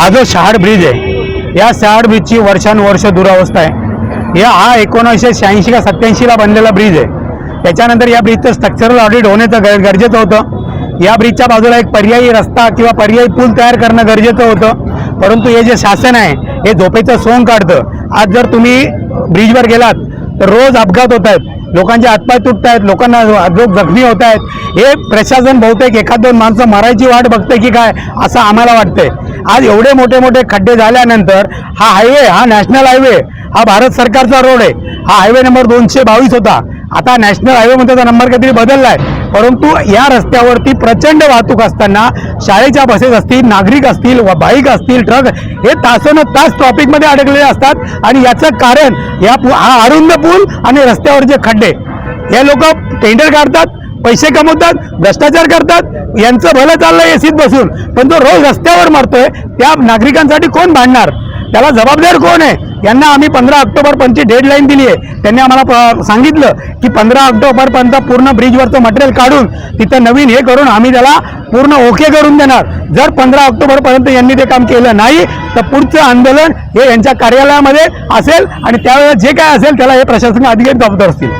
हा जो शहाड ब्रिज आहे. या शहाड ब्रिजची वर्षानुवर्ष दुरावस्था आहे. या हा एकोणीसशे शहाऐंशी का सत्याऐंशीला बनलेला ब्रिज आहे. त्याच्यानंतर या ब्रिजचं स्ट्रक्चरल ऑडिट होण्याचं गर- गरजेचं होतं. या ब्रिजच्या बाजूला एक पर्यायी रस्ता किंवा पर्यायी पूल तयार करणं गरजेचं होतं. परंतु हे जे शासन आहे हे झोपेचं सोंग काढतं. आज जर तुम्ही ब्रिजवर गेलात तर रोज अपघात होत आहेत. लोकांचे हातपाय तुटत आहेत लोकांना लोक जखमी होत आहेत. हे प्रशासन बहुतेक एखाद दोन माणसं मरायची वाट बघते की काय असं आम्हाला वाटतंय. आज एवढे मोठे मोठे खड्डे झाल्यानंतर हा हायवे हा नॅशनल हायवे हा भारत सरकारचा रोड आहे. हा हायवे नंबर दोनशे बावीस होता. आता नॅशनल हायवेमध्ये त्याचा नंबर काहीतरी बदललाय. परंतु या रस्त्यावरती प्रचंड वाहतूक असताना शाळेच्या बसेस असतील नागरिक असतील व बाईक असतील ट्रक हे तासन तास ट्रॉफिकमध्ये अडकलेले असतात. आणि याचं कारण या हा अरुंद पूल आणि रस्त्यावरचे खड्डे हे लोक टेंडर काढतात. पैसे कमवतात भ्रष्टाचार करतात यांचं भलं चाललंय एसीत बसून. पण तो रोज रस्त्यावर मारतोय त्या नागरिकांसाठी कोण भांडणार? त्याला जबाबदार कोण आहे? यांना आम्ही पंधरा ऑक्टोबर डेडलाईन दिली आहे. त्यांनी आम्हाला सांगितलं की पंधरा ऑक्टोबरपर्यंत पूर्ण ब्रिजवरचं मटेरियल काढून तिथं नवीन हे करून आम्ही त्याला पूर्ण ओके करून देणार. जर पंधरा ऑक्टोबरपर्यंत यांनी ते काम केलं नाही तर पुढचं आंदोलन हे यांच्या कार्यालयामध्ये असेल आणि त्यावेळेला जे काय असेल त्याला हे प्रशासकीय अधिकारी जबाबदार असतील.